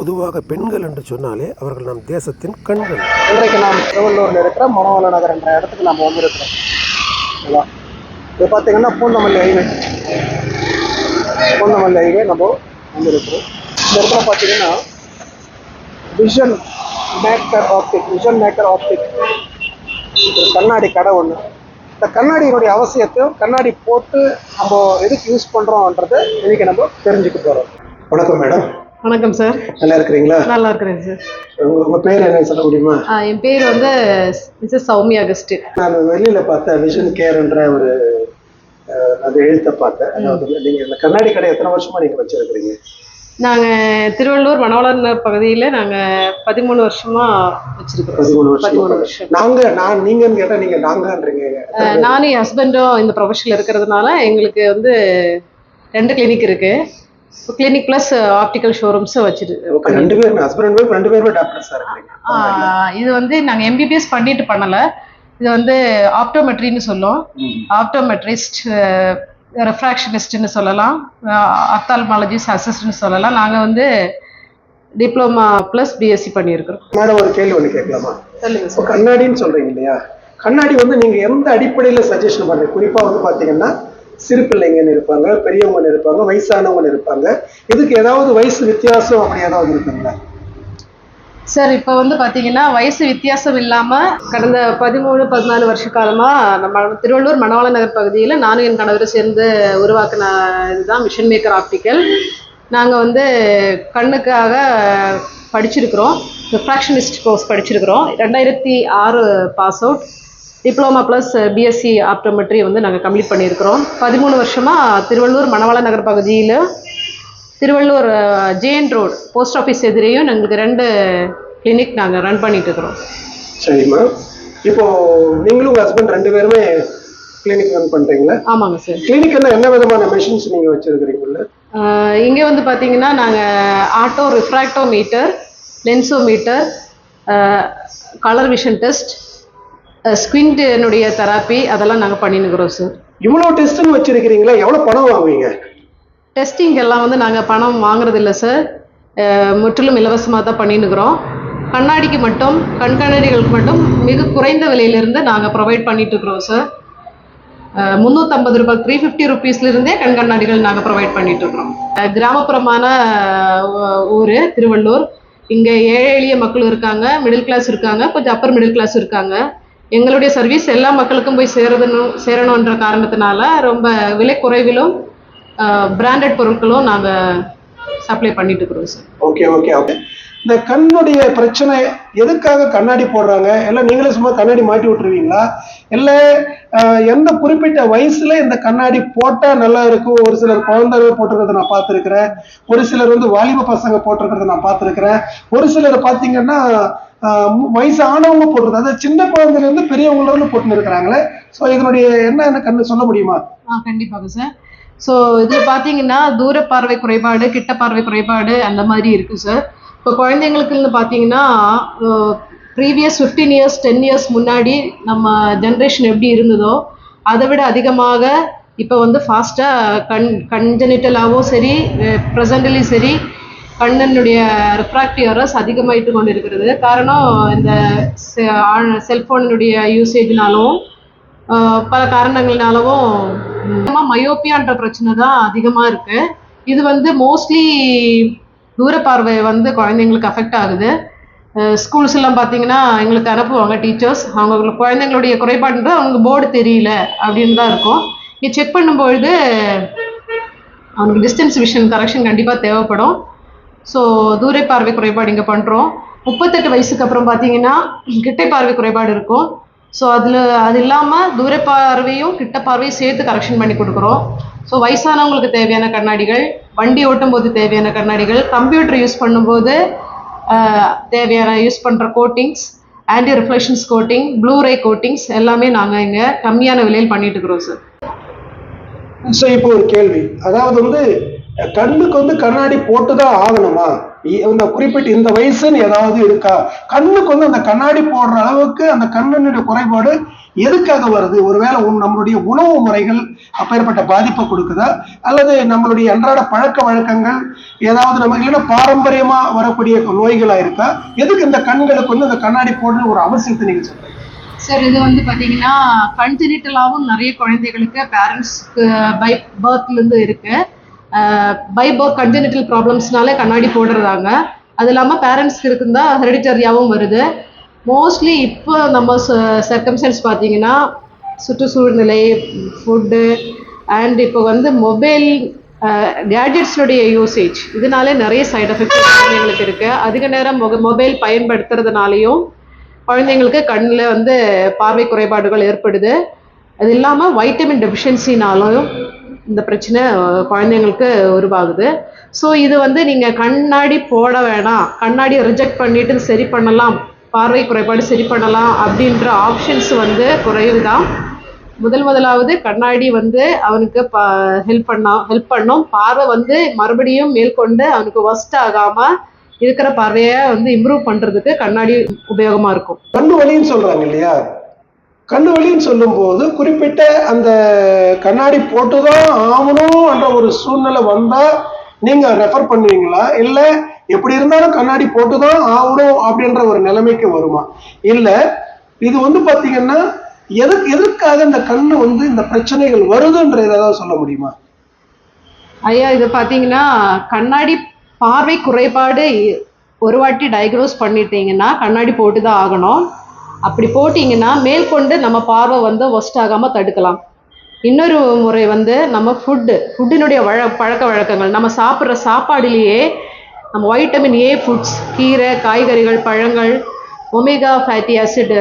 பொதுவாக பெண்கள் என்று சொன்னாலே அவர்கள் நம் தேசத்தின் கண்கள். இன்றைக்கு நாம் திருவள்ளூரில் இருக்கிற மனோவல நகர் என்ற இடத்துக்கு நம்ம வந்திருக்கிறோம். இது பார்த்தீங்கன்னா பூந்தமல்லி ஹைவே. பூந்தமல்லி ஹைவே நம்ம வந்திருக்கிறோம். இந்த இடத்துல பார்த்தீங்கன்னா vision maker optic vision maker optic கண்ணாடி கடை ஒன்று இந்த கண்ணாடியினுடைய அவசியத்தையும் கண்ணாடி போட்டு நம்ம எதுக்கு யூஸ் பண்ணுறோன்றது இன்னைக்கு நம்ம தெரிஞ்சுக்க போகிறோம் வணக்கம் மேடம். வணக்கம் சார் நல்லா இருக்கிறீங்களா? நல்லா இருக்கிறேன் சார் உங்க உங்க பேர் என்ன சொல்ல முடியுமா? என் பேர் வந்து மிஸ்ஸஸ் சௌமியா அகஸ்டின். நான் வெளியில பார்த்தேன் விஷன் கேர்ன்ற ஒரு அந்த எழுத்தை பார்த்தேன். அதாவது நீங்க இந்த கண்ணாடி கடை எத்தனை வருஷமா நீங்க வச்சிருக்கிறீங்க? நாங்கள் திருவள்ளூர் மணவளர்னர் பகுதியில் நாங்கள் பதிமூணு வருஷமா வச்சிருக்கிறோம் பதிமூணு வருஷம். பதிமூணு வருஷம். நாங்க நான் நீங்கன்னு கேட்டா நீங்க நாங்கன்றீங்க. நானும் என் ஹஸ்பண்டும் இந்த ப்ரொஃபஷனில் இருக்கிறதுனால எங்களுக்கு வந்து ரெண்டு கிளினிக் இருக்கு. கிளினிக் ப்ளஸ் ஆப்டிக்கல் ஷோரூம்ஸும் வச்சிரு ஓகே ரெண்டு பேரும் ஹஸ்பண்ட் ஒய்ஃப் ரெண்டு பேருமே டாக்டர்ஸா இருக்கிறீங்க. ஆ, இது வந்து நாங்கள் எம்பிபிஎஸ் பண்ணிட்டு பண்ணலை. இது வந்து ஆப்டோமெட்ரின்னு சொல்லும். ஆப்டோமெட்ரிஸ்ட் ரெஃப்ராக்ஷனிஸ்ட்னு சொல்லலாம். அப்தால்மாலஜிஸ்ட் அசிஸ்ட்னு சொல்லலாம். நாங்கள் வந்து டிப்ளமா ப்ளஸ் பிஎஸ்சி பண்ணியிருக்கிறோம். மேடம் ஒரு கேள்வி ஒண்ணு கேட்கலாமா? சொல்லுங்க கண்ணாடின்னு சொல்றீங்க இல்லையா? கண்ணாடி வந்து நீங்க எந்த அடிப்படையில சஜஷன் பண்றீங்க குறிப்பா வந்து பாத்தீங்கன்னா சிறு பிள்ளைங்கன்னு இருப்பாங்க பெரியவங்கன்னு இருப்பாங்க வயசானவங்கன்னு இருப்பாங்க. இதுக்கு ஏதாவது வயசு வித்தியாசம் அப்படி ஏதாவது இருக்குங்களா? சார் இப்போ வந்து பார்த்தீங்கன்னா வயசு வித்தியாசம் இல்லாமல் கடந்த பதிமூணு பதினாலு வருஷ காலமாக நம்ம திருவள்ளூர் மணவாள நகர் பகுதியில் நானும் என் கணவரும் சேர்ந்து உருவாக்கின இதுதான் மிஷன் மேக்கர் ஆப்டிக்கல் நாங்கள் வந்து கண்ணுக்காக படிச்சிருக்கிறோம். ரிஃப்ராக்ஷனிஸ்ட் கோர்ஸ் படிச்சிருக்கிறோம். ரெண்டாயிரத்தி ஆறு pass out diploma plus BSc optometry வந்து நாங்கள் கம்ப்ளீட் பண்ணியிருக்கிறோம். பதிமூணு வருஷமாக திருவள்ளூர் மணவாள நகர் பகுதியில் Tiruvallur JN road post office எதிரையும் எங்களுக்கு ரெண்டு கிளினிக் நாங்கள் ரன் பண்ணிட்டு இருக்கிறோம் சரிம்மா இப்போ நீங்களும் உங்க ஹஸ்பண்ட் ரெண்டு பேருமே கிளினிக் ரன் பண்றீங்களா? ஆமாங்க சார் கிளினிக்ல என்ன விதமான மெஷின்ஸ் நீங்க வச்சிருக்கிறீங்கல்ல? இங்கே வந்து பார்த்தீங்கன்னா நாங்கள் auto refractometer lensometer colour vision test ஸ்குவிண்டினுடைய therapy அதெல்லாம் நாங்கள் பண்ணினுக்கிறோம் சார் இவ்வளவு டெஸ்ட்னு வச்சிருக்கிறீங்களா எவ்வளவு பணம் வாங்குவீங்க? டெஸ்டிங் எல்லாம் வந்து நாங்கள் பணம் வாங்குறதில்ல சார் முற்றிலும் இலவசமாக தான் பண்ணினுக்கிறோம் கண்ணாடிக்கு மட்டும் கண் கண்ணாடிகளுக்கு மட்டும் மிக குறைந்த விலையிலிருந்து நாங்கள் ப்ரொவைட் பண்ணிட்டு இருக்கிறோம் சார் முந்நூற்றம்பது ரூபாய் த்ரீ ஃபிஃப்டி ருபீஸ்லேருந்தே கண் கண்ணாடிகள் நாங்கள் ப்ரொவைட் பண்ணிட்டு இருக்கிறோம் அஹ், கிராமப்புறமான ஊர் திருவள்ளூர். இங்கே ஏழை எளிய மக்கள் இருக்காங்க மிடில் கிளாஸ் இருக்காங்க கொஞ்சம் அப்பர் மிடில் கிளாஸ் இருக்காங்க. எங்களுடைய சர்வீஸ் எல்லா மக்களுக்கும் போய் சேரணும் சேரணுன்ற காரணத்தினால ரொம்ப விலை குறைவிலும் பிராண்டட் பொருட்களும் நாங்கள் சப்ளை பண்ணிட்டு இருக்கிறோம் சார் ஓகே ஓகே ஓகே இந்த கண்ணுடைய பிரச்சனை எதுக்காக கண்ணாடி போடுறாங்க? எல்லாம் நீங்களே சும்மா கண்ணாடி மாட்டி விட்டுருவீங்களா? இல்லை எந்த குறிப்பிட்ட வயசுல இந்த கண்ணாடி போட்டால் நல்லா இருக்கும்? ஒரு சிலர் குழந்தைகள் போட்டிருக்கிறத நான் பார்த்துருக்குறேன். ஒரு சிலர் வந்து வாலிப பசங்க போட்டிருக்கிறத நான் பார்த்துருக்குறேன். ஒரு சிலர் பார்த்தீங்கன்னா வயசு ஆனவங்க போட்டிருக்காங்க அதாவது சின்ன குழந்தையில இருந்து பெரியவங்கள போட்டுன்னு இருக்கிறாங்களே ஸோ இதனுடைய என்ன என்ன கண்ணு சொல்ல முடியுமா? ஆ கண்டிப்பாக சார் ஸோ இது பார்த்தீங்கன்னா தூர பார்வை குறைபாடு கிட்ட பார்வை குறைபாடு அந்த மாதிரி இருக்குது சார் இப்போ குழந்தைங்களுக்குன்னு பார்த்தீங்கன்னா previous fifteen years ten years முன்னாடி நம்ம ஜென்ரேஷன் எப்படி இருந்ததோ அதை விட அதிகமாக இப்போ வந்து ஃபாஸ்ட்டாக கண் கன்ஜெனிட்டலாகவும் சரி ப்ரெசண்டலி சரி கண்ணனுடைய ரிஃப்ராக்டிவ் எரர்ஸ் அதிகமாயிட்டு கொண்டு இருக்கிறது காரணம் இந்த செல்ஃபோனுடைய யூசேஜ்னாலும் பல காரணங்கள்னாலவும் மயோப்பியான்ற பிரச்சனை தான் அதிகமாக இருக்குது இது வந்து மோஸ்ட்லி தூர பார்வை வந்து குழந்தைங்களுக்கு அஃபெக்ட் ஆகுது. ஸ்கூல்ஸ் எல்லாம் பார்த்தீங்கன்னா எங்களுக்கு அனுப்புவாங்க டீச்சர்ஸ் அவங்க குழந்தைங்களுடைய குறைபாடுன்றது அவங்களுக்கு போர்டு தெரியல அப்படின்னு தான் இருக்கும். இங்கே செக் பண்ணும்பொழுது அவனுக்கு டிஸ்டன்ஸ் விஷன் கரெக்ஷன் கண்டிப்பாக தேவைப்படும். ஸோ தூரை பார்வை குறைபாடு இங்கே பண்ணுறோம் முப்பத்தெட்டு வயசுக்கு அப்புறம் பார்த்தீங்கன்னா கிட்டை பார்வை குறைபாடு இருக்கும். ஸோ அதில் அது இல்லாமல் தூர பார்வையும் கிட்ட பார்வையும் சேர்த்து கரெக்ஷன் பண்ணி கொடுக்குறோம். ஸோ வயசானவங்களுக்கு தேவையான கண்ணாடிகள் வண்டி ஓட்டும் போது தேவையான கண்ணாடிகள் கம்ப்யூட்டர் யூஸ் பண்ணும்போது தேவையான யூஸ் பண்ணுற coatings anti reflections coating blue ray coatings எல்லாமே நாங்கள் இங்கே கம்மியான விலையில் பண்ணிட்டு இருக்கிறோம் சார் ஸோ இப்போ ஒரு கேள்வி. அதாவது வந்து கண்ணுக்கு வந்து கண்ணாடி போட்டுதான் ஆகணுமா? இந்த குறிப்பிட்ட இந்த வயசுன்னு ஏதாவது இருக்கா? கண்ணுக்கு வந்து அந்த கண்ணாடி போடுற அளவுக்கு அந்த கண்ணனுடைய குறைபாடு எதுக்காக வருது? ஒருவேளை உன் நம்மளுடைய உணவு முறைகள் அப்பேற்பட்ட பாதிப்பை கொடுக்குதா? அல்லது நம்மளுடைய அன்றாட பழக்க வழக்கங்கள் ஏதாவது நம்ம இல்லைன்னா பாரம்பரியமா வரக்கூடிய நோய்களா இருக்கா? எதுக்கு இந்த கண்களுக்கு வந்து அந்த கண்ணாடி போடுற ஒரு அவசியத்தை நீங்க சொல்றீங்க? சார் இது வந்து பார்த்தீங்கன்னா கன்ஜெனிட்டலாகவும் நிறைய குழந்தைகளுக்கு பேரண்ட்ஸ்க்கு பை பர்த்லேருந்து இருக்கு. பைபோ கன்ஜெனிட்டல் ப்ராப்ளம்ஸ்னால கண்ணாடி போடுறதாங்க அது இல்லாமல் பேரண்ட்ஸ்க்கு இருக்குந்தா ஹெரிடிட்டரியாகவும் வருது. மோஸ்ட்லி இப்போ நம்ம சர்க்கம்சன்ஸ் பார்த்தீங்கன்னா சுற்றுச்சூழ்நிலை ஃபுட்டு அண்ட் இப்போ வந்து மொபைல் கேஜெட்ஸ்னுடைய யூசேஜ் இதனாலே நிறைய சைட் எஃபெக்ட்ஸ் குழந்தைங்களுக்கு இருக்குது அதிக நேரம் மொபைல் பயன்படுத்துறதுனாலையும் குழந்தைங்களுக்கு கண்ணில் வந்து பார்வை குறைபாடுகள் ஏற்படுது. அது இல்லாமல் வைட்டமின் டெஃபிஷியன்சினாலும் இந்த பிரச்சனை குழந்தைங்களுக்கு உருவாகுது. ஸோ இது வந்து நீங்கள் கண்ணாடி போட வேணாம். கண்ணாடியை ரிஜெக்ட் பண்ணிட்டு சரி பண்ணலாம். பார்வை குறைபாடு சரி பண்ணலாம் அப்படின்ற ஆப்ஷன்ஸ் வந்து குறைவு தான் முதல் முதலாவது கண்ணாடி வந்து அவனுக்கு ப ஹெல்ப் பண்ணா ஹெல்ப் பண்ணும். பார்வை வந்து மறுபடியும் மேற்கொண்டு அவனுக்கு ஒஸ்ட் ஆகாமல் இருக்கிற பார்வையை வந்து இம்ப்ரூவ் பண்ணுறதுக்கு கண்ணாடி உபயோகமாக இருக்கும். கண்ணு வலின்னு சொல்கிறாங்க இல்லையா? கண்ணு வலின்னு சொல்லும்போது குறிப்பிட்ட அந்த கண்ணாடி போட்டுதான் ஆகணும்ன்ற ஒரு சூழ்நிலை வந்தா நீங்க ரெஃபர் பண்ணுவீங்களா? இல்ல எப்படி இருந்தாலும் கண்ணாடி போட்டுதான் ஆகணும் அப்படின்ற ஒரு நிலைமைக்கு வருமா? இல்ல இது வந்து பாத்தீங்கன்னா எதுக்கு எதற்காக இந்த கண்ணு வந்து இந்த பிரச்சனைகள் வருதுன்ற ஏதாவது சொல்ல முடியுமா? ஐயா இது பார்த்தீங்கன்னா கண்ணாடி பார்வை குறைபாடு ஒரு வாட்டி டயக்னோஸ் பண்ணிட்டீங்கன்னா கண்ணாடி போட்டு தான் ஆகணும். அப்படி போட்டிங்கன்னா மேற்கொண்டு நம்ம பார்வை வந்து ஒஸ்ட் ஆகாமல் தடுக்கலாம். இன்னொரு முறை வந்து நம்ம ஃபுட்டு ஃபுட்டினுடைய வழ பழக்க வழக்கங்கள். நம்ம சாப்பிட்ற சாப்பாடுலேயே நம்ம வைட்டமின் ஏ ஃபுட்ஸ் கீரை காய்கறிகள் பழங்கள் ஒமேகா ஃபேட்டி ஆசிட்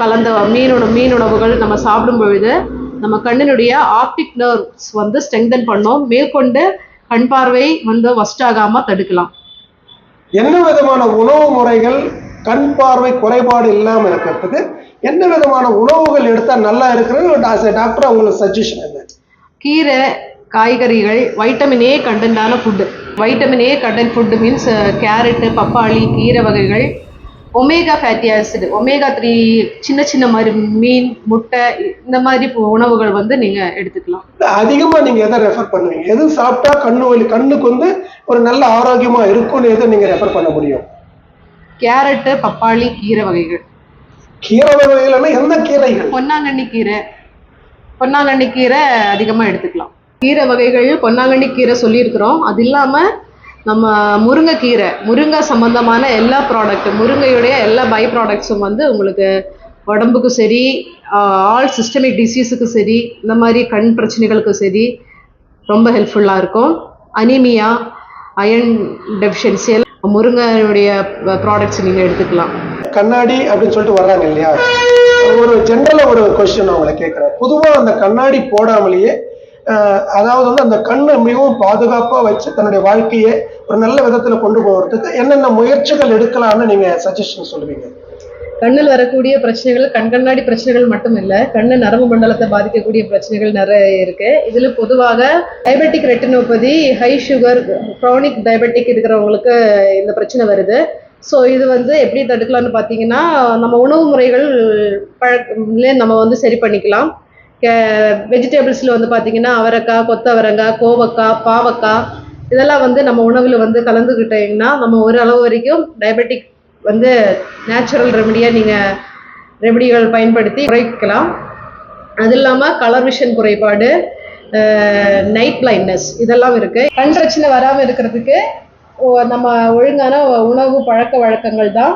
கலந்த மீன் உணவு மீன் உணவுகள் நம்ம சாப்பிடும் பொழுது நம்ம கண்ணினுடைய ஆப்டிக் நர்வ்ஸ் வந்து ஸ்ட்ரெங்தன் பண்ணோம். மேற்கொண்டு கண் பார்வை வந்து ஒஸ்ட் ஆகாமல் தடுக்கலாம். என்ன விதமான உணவு முறைகள் கண் பார்வை குறைபாடு இல்லாம இருக்கிறதுக்கு என்ன விதமான உணவுகள் எடுத்தா நல்லா இருக்கிறது டாக்டர் உங்களுக்கு சஜஷன் என்ன? கீரை காய்கறிகள் vitamin A கண்டென்ட்டான food vitamin A content food means carrot பப்பாளி கீரை வகைகள். Omega fatty acid omega three சின்ன சின்ன மாதிரி மீன் முட்டை இந்த மாதிரி உணவுகள் வந்து நீங்கள் எடுத்துக்கலாம். அதிகமா நீங்க எதை ரெஃபர் பண்ணுவீங்க? எது சாப்பிட்டா கண்ணு வலி கண்ணுக்கு வந்து ஒரு நல்ல ஆரோக்கியமா இருக்கும்னு எதை நீங்க ரெஃபர் பண்ண முடியும்? கேரட்டு பப்பாளி கீரை வகைகள். கீரை வகைகள்னா எந்த கீரைகள்? பொன்னாங்கண்ணி கீரை. பொன்னாங்கண்ணி கீரை அதிகமாக எடுத்துக்கலாம். கீரை வகைகள் பொன்னாங்கண்ணி கீரை சொல்லியிருக்கிறோம். அது இல்லாமல் நம்ம முருங்கைக்கீரை முருங்கை சம்மந்தமான எல்லா ப்ராடக்ட் முருங்கையுடைய எல்லா பை ப்ராடக்ட்ஸும் வந்து உங்களுக்கு உடம்புக்கு சரி ஆல் சிஸ்டமிக் டிசீஸுக்கு சரி இந்த மாதிரி கண் பிரச்சனைகளுக்கு சரி ரொம்ப ஹெல்ப்ஃபுல்லாக இருக்கும். அனீமியா அயன் டெஃபிஷியன்சி முருங்கையுடைய ப்ராடக்ட்ஸ் நீங்கள் எடுத்துக்கலாம். கண்ணாடி அப்படின்னு சொல்லிட்டு வர்றாங்க இல்லையா? ஒரு ஜென்ரலாக ஒரு கொஸ்டின் அவங்களை கேட்குறேன். பொதுவாக அந்த கண்ணாடி போடாமலேயே அதாவது வந்து அந்த கண்ணை மிகவும் பாதுகாப்பாக வச்சு தன்னுடைய வாழ்க்கையை ஒரு நல்ல விதத்தில் கொண்டு போகிறதுக்கு என்னென்ன முயற்சிகள் எடுக்கலாம்னு நீங்கள் சஜஷன் சொல்லுவீங்க? கண்ணில் வரக்கூடிய பிரச்சனைகள் கண் கண்ணாடி பிரச்சனைகள் மட்டும் இல்லை கண்ணு நரம்பு மண்டலத்தை பாதிக்கக்கூடிய பிரச்சனைகள் நிறைய இருக்கு. இதுல பொதுவாக diabetic retinopathy high sugar chronic diabetic இருக்கிறவங்களுக்கு இந்த பிரச்சனை வருது. ஸோ இது வந்து எப்படி தடுக்கலாம்னு பார்த்தீங்கன்னா நம்ம உணவு முறைகள் பழக்கம்ல நம்ம வந்து சரி பண்ணிக்கலாம். வெஜிடபிள்ஸில் வந்து பார்த்தீங்கன்னா அவரைக்காய் கொத்தவரங்காய் கோவக்காய் பாவக்காய் இதெல்லாம் வந்து நம்ம உணவில் வந்து கலந்துக்கிட்டீங்கன்னா நம்ம ஒரு அளவு வரைக்கும் டயபெட்டிக் வந்து நேச்சுரல் ரெமடியாக நீங்கள் ரெமடிகள் பயன்படுத்தி குறைக்கலாம். அது இல்லாமல் கலர் விஷன் குறைபாடு நைட் பிளைண்ட்னஸ் இதெல்லாம் இருக்குது கண் பிரச்சனை வராமல் இருக்கிறதுக்கு நம்ம ஒழுங்கான உணவு பழக்க வழக்கங்கள் தான்.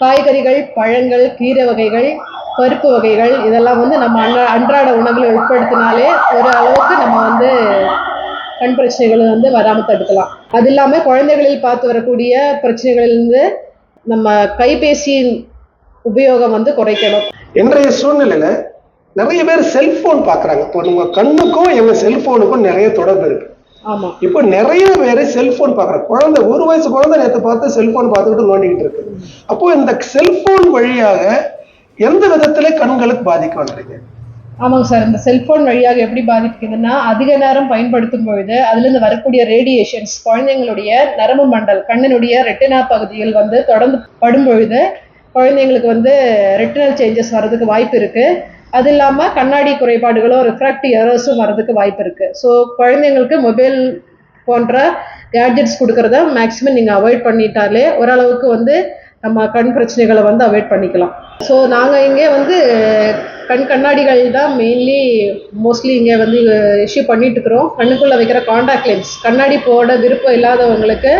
காய்கறிகள் பழங்கள் கீரை வகைகள் பருப்பு வகைகள் இதெல்லாம் வந்து நம்ம அன்றா அன்றாட உணவில் உட்படுத்தினாலே ஒரு அளவுக்கு நம்ம வந்து கண் பிரச்சனைகள் வந்து வராமல் தடுக்கலாம். அது இல்லாமல் குழந்தைகளில் பார்த்து வரக்கூடிய பிரச்சனைகளிலிருந்து நம்ம கைபேசியின் உபயோகம் வந்து குறைக்கணும். இன்றைய சூழ்நிலையில நிறைய பேர் செல்போன் பாக்குறாங்க இப்போ உங்க கண்ணுக்கும் எங்க செல்போனுக்கும் நிறைய தொடர்பு இருக்கு. ஆமாம் இப்போ நிறைய பேர் செல்போன் பார்க்குறாங்க. குழந்தை ஒரு வயசு குழந்தை நேற்று பார்த்து செல்போன் பார்த்துக்கிட்டு நோண்டிக்கிட்டு இருக்கு. அப்போ இந்த செல்போன் வழியாக எந்த விதத்துல கண்களுக்கு பாதிக்கன்றீங்க ஆமாங்க சார் இந்த செல்போன் வழியாக எப்படி பாதிக்குதுன்னா அதிக நேரம் பயன்படுத்தும் பொழுது அதுலேருந்து வரக்கூடிய ரேடியேஷன்ஸ் குழந்தைங்களுடைய நரம்பு மண்டல் கண்ணினுடைய ரெட்டினா பகுதியில் வந்து தொடர்ந்து படும் பொழுது குழந்தைங்களுக்கு வந்து ரெட்டினல் சேஞ்சஸ் வர்றதுக்கு வாய்ப்பு இருக்கு. அது இல்லாமல் கண்ணாடி குறைபாடுகளோ ரிஃப்ராக்டிவ் எரர்ஸும் வர்றதுக்கு வாய்ப்பு இருக்கு. ஸோ குழந்தைங்களுக்கு மொபைல் போன்ற கேட்ஜெட்ஸ் கொடுக்கறத மேக்ஸிமம் நீங்கள் அவாய்ட் பண்ணிட்டாலே ஓரளவுக்கு வந்து நம்ம கண் பிரச்சனைகளை வந்து அவாய்ட் பண்ணிக்கலாம். ஸோ நாங்கள் இங்கே வந்து கண் கண்ணாடிகள் தான் மெயின்லி மோஸ்ட்லி இங்கே வந்து இஷ்யூ பண்ணிட்டு இருக்கிறோம் கண்ணுக்குள்ளே வைக்கிற காண்டாக்ட் லென்ஸ் கண்ணாடி போட விருப்பம் இல்லாதவங்களுக்கு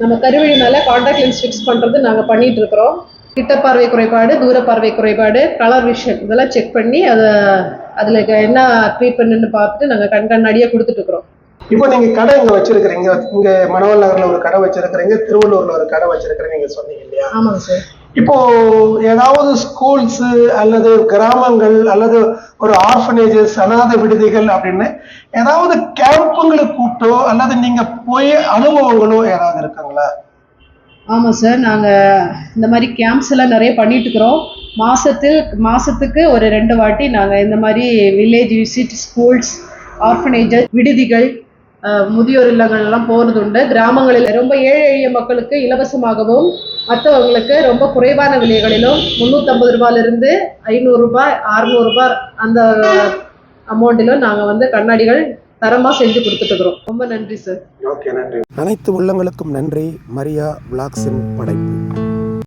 நம்ம கருவிழி மேலே காண்டாக்ட் லென்ஸ் ஃபிக்ஸ் பண்ணுறது நாங்கள் பண்ணிட்டு இருக்கிறோம் கிட்ட பார்வை குறைபாடு தூர பார்வை குறைபாடு கலர் விஷன் இதெல்லாம் செக் பண்ணி அதை அதில் என்ன ட்ரீட்மெண்ட்னு பார்த்துட்டு நாங்கள் கண் கண்ணாடியாக கொடுத்துட்டு இருக்கிறோம் இப்போ நீங்க கடை இங்க வச்சிருக்கிறீங்க. இங்க மணவல் நகர்ல ஒரு கடை வச்சிருக்கிறீங்க. திருவள்ளூர்ல ஒரு கடை வச்சிருக்கிறீங்க நீங்க சொன்னீங்க இல்லையா? ஆமாங்க சார். இப்போ ஏதாவது ஸ்கூல்ஸ் அல்லது கிராமங்கள் அல்லது ஒரு ஆர்ஃபனேஜஸ் அனாதை விடுதிகள் அப்படின்னு ஏதாவது கேம்புங்களை கூட்டோ அல்லது நீங்க போய் அனுபவங்களோ ஏதாவது இருக்குங்களா? ஆமாம் சார் நாங்கள் இந்த மாதிரி கேம்ப்ஸ் எல்லாம் நிறைய பண்ணிட்டு இருக்கிறோம். மாசத்தில் மாசத்துக்கு ஒரு ரெண்டு வாட்டி நாங்கள் இந்த மாதிரி வில்லேஜ் விசிட் ஸ்கூல்ஸ் ஆர்ஃபனேஜஸ் விடுதிகள் முதியோர் இல்லங்கள் எல்லாம் போகிறது உண்டு கிராமங்களில் ரொம்ப ஏழை எளிய மக்களுக்கு இலவசமாகவும் மற்றவங்களுக்கு ரொம்ப குறைவான விலைகளிலும் முந்நூற்றம்பது ரூபாயிலிருந்து ஐநூறுரூபா அறநூறுபா அந்த அமௌண்ட்டிலும் நாங்கள் வந்து கண்ணாடிகள் தரமாக செஞ்சு கொடுத்துட்டுக்கிறோம் ரொம்ப நன்றி சார். ஓகே நன்றி. அனைத்து உள்ளங்களுக்கும் நன்றி. மரியா விளாக்ஸின் படைப்பு.